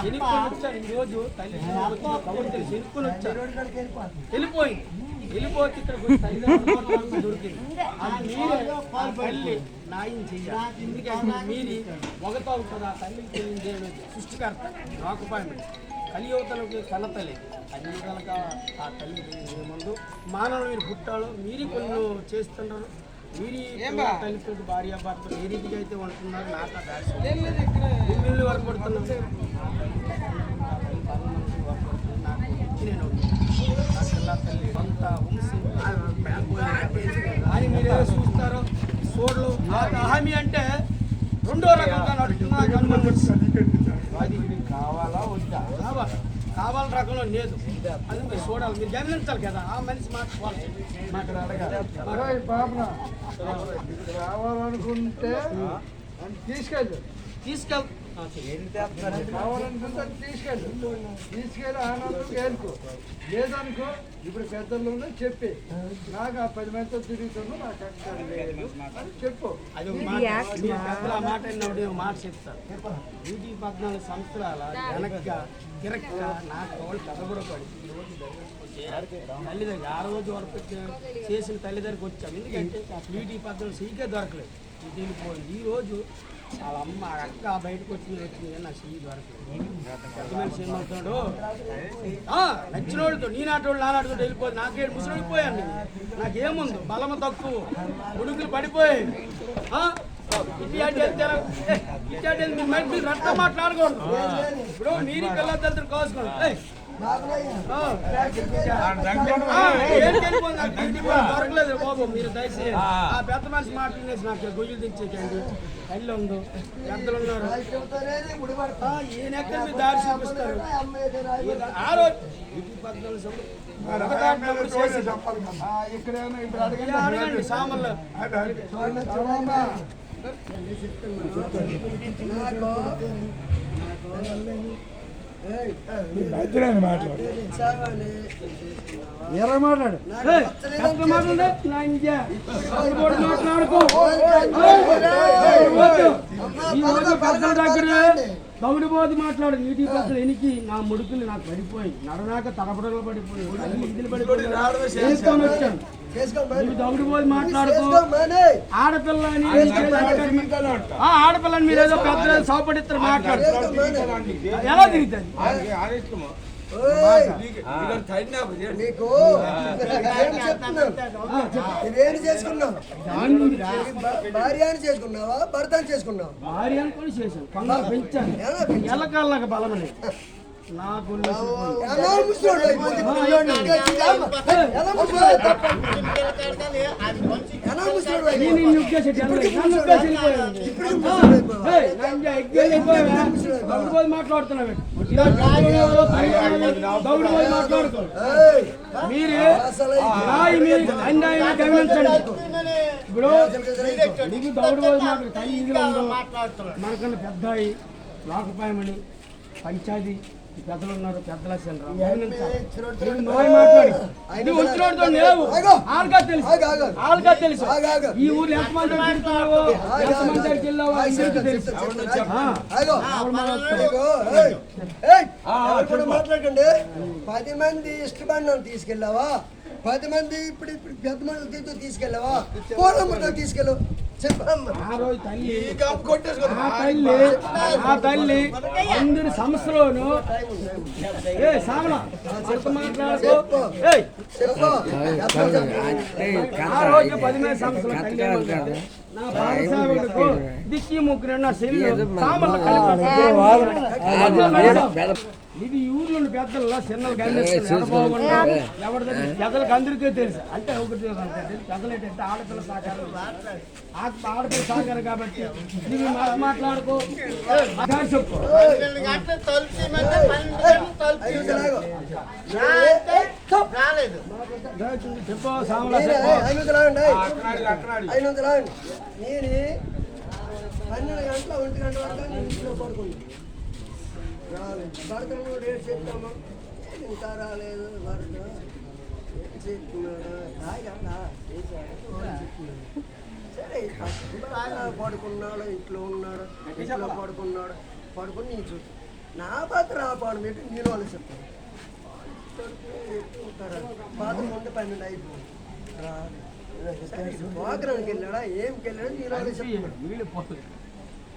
ఎనుక్కొని వచ్చాను ఈ రోజు తల్లి కబురు తెలిసి ఎనుక్కొని వచ్చాను వెళ్ళిపోయింది. వెళ్ళిపోతే ఇక్కడ దొరికింది. అది మీరే తల్లి న్యాయం చెయ్యాలి ఎందుకంటే మీరి ఒకతో ఉంటుంది ఆ తల్లికి తెలియదు ఏమిటి? సృష్టికర్త రాకుపాయమని కలియువతలకి అన్ని విధాలుగా ఆ తల్లి ముందు మానవులు మీరు పుట్టాలో మీరు కొన్ని చేస్తున్నారు తల్లితోటి భార్య భర్త ఏ రీతిగా అయితే ఉంటున్నారు నాకు ఇల్లు వరకు పడుతున్నాం నేను నా పిల్ల తల్లి సొంత వంశీ అని మీరు ఏదో చూస్తారో చూడలు నాకు హామీ అంటే రెండో రకంగా నడుస్తున్నా అది కావాలా వద్దా? కావాలి కావాల రకంలో లేదు. అది మీరు చూడాలి. మీరు గమనించాలి కదా ఆ మనిషి మాట నాకు అడగాలి కావాలనుకుంటే తీసుకెళ్ళు. తీసుకెళ్ కావాలనుకుంటే తీసుకెళ్ళు తీసుకెళ్ళి ఆనందం వేలుకో లేదనుకో ఇప్పుడు పెద్దలు చెప్పి నాకు ఆ పది మందితో తిరుగుతున్నా నాకు అక్కడ లేదు అని చెప్పు అది మాట మీ ఆ మాట అన్నప్పుడు మాట చెప్తాను డ్యూటీ పద్నాలుగు సంవత్సరాల వెనక తిరక్క నా కోళ్ళు కథగూడ పడి ఈ రోజు ఆ రోజు వరకు చే- చేసిన తల్లిదండ్రికి వచ్చాం ఎందుకంటే బ్యూటీ పద్ధతులు సరిగ్గా దొరకలేదు ఇది వెళ్ళిపోయింది ఈరోజు వాళ్ళ అమ్మ అక్క బయటకు వచ్చి వచ్చింది కానీ నా సీ దొరకలేదు ఆ, నచ్చినోడితో నీ నాటోడు నా నాటోడు వెళ్ళిపోయి నాకేడు ముసలిపోయాను నాకేముంది? బలము తక్కువ. ఉడుకులు పడిపోయాయి. మాట్లాడకూడదు. ఇప్పుడు మీరు పిల్లలు కోసుకోండి ఏయ్. నాకు దొరకలేదు బాబు మీరు దయచేసి ఆ పెద్ద మనిషి మాట వినేసి నాకు తెచ్చేకండి ఉందో పెద్దలు ఉన్నారు ఈయన ఎక్కడ మీరు దారి చూపిస్తారు ఆ రోజు అడగండి సామాన్లు చాలమ్మా. ఎర్ర మాట్లాడు ఏయ్, ఈ రోజు పెద్దల దగ్గర దౌడిపోతు మాట్లాడు. నీటి పెద్దలు ఎనికి నా ముడుకులు నాకు పడిపోయి నడనాక తడపడలు పడిపోయి ఇదిలు పడిపోయి చేసుకొని వచ్చాను. దౌడిపోతు మాట్లాడుకో. ఆడపిల్ల అని ఆ ఆడపిల్లని మీరు ఏదో పెద్ద సౌపడిస్తారు మాట్లాడు. ఎలా తిరుగుతుంది నీకు నువ్వేం చేసుకున్నావు? భార్య అని చేసుకున్నావా? భర్త అని చేసుకున్నావా భార్య అనుకొని చేశాను పెంచాను ఎలా పెంచావు? ఎల్లకాళ్ళకి బలమని వెళ్ళిపోయావు. ఇప్పుడు మీరు అన్యాయం గమనించండి నీకు దౌడు తల్లి మనకన్నా పెద్దాయి లోకపాయమని పంచాయతీ పెద్దలు ఉన్నారు పెద్దల మాట్లాడి. ఇది వచ్చినోడితో లేవు. ఆల్గా తెలుసు. ఆగు, ఆగు. ఆల్గా తెలుసు. ఆగు, ఆగు. ఈ ఊర్లో తెలుసు. మాట్లాడకండి? పది మంది ఇష్టపడిన తీసుకెళ్ళావా? పది మంది ఇప్పుడు ఇప్పుడు పెద్ద మందితో తీసుకెళ్ళావా? పూలమ్మతో తీసుకెళ్ళు చెప్పమ్మా ఆ రోజు తల్లి ఆ తల్లి ఆ తల్లి అందరి సంస్థలోను ఏ సామల అంత మాట్లాడుకో ఏయ్ చెప్పు ఆ రోజు పది మంది సంస్థల తల్లి ఏమన్నాడు? నా పాదసేవకులకు దిక్కి ముగ్గురు నా సెల్లు సామల కలిపి ఇది ఈ ఊర్లో పెద్దలు చిన్నలు పెద్దలకు అందరికీ తెలుసు. అంటే ఒకటి పెద్దలు ఏంటంటే ఆడపిల్ల సహకారం. ఆడపిల్ల సహకారం కాబట్టి నువ్వు మాట్లాడుకో. చెప్పు. చెప్పు సామల. నేను పన్నెండు గంటల ఒంటి గంట వరకు ఇంట్లో పడుకున్నాను భర్తను చెప్తాము ఇంకా రాలేదు చెప్తున్నాడా సరే పడుకున్నాడు ఇంట్లో ఉన్నాడు ఇంట్లో పడుకున్నాడు. పడుకుని నేను చూసి నా పాత్ర రాపాడు పెట్టి నేను వాళ్ళు చెప్తాను పాత్ర ముందు పన్నెండు అయిపోయింది. రాదు వెళ్ళాడా? ఏం వెళ్ళాడా నేను వాళ్ళు చెప్తాను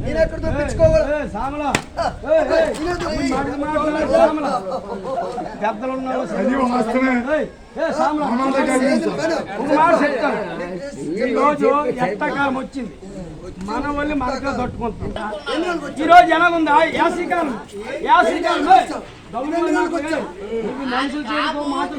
నేను ఎక్కడ పెద్దలు ఉన్నారు ఈరోజు ఎట్టకాలం వచ్చింది మన వల్ల మనకే తట్టుకుంటున్నాం ఈరోజు ఎలాగుందా యాసికాలం యాసికాలం మనుషులు చేయడం మాటలు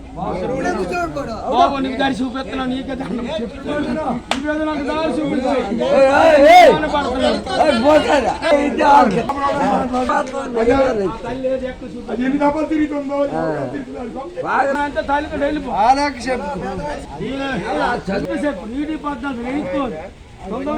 బాబు నీకు దారి చూపెత్తున్నా నీకే నువ్వేదో నాకు దారి చూపిస్తాను తల్లితో వెళ్ళిపో చెప్పు చెప్పు నీటి పద్నాలుగు వెళ్ళిపోదు తొందర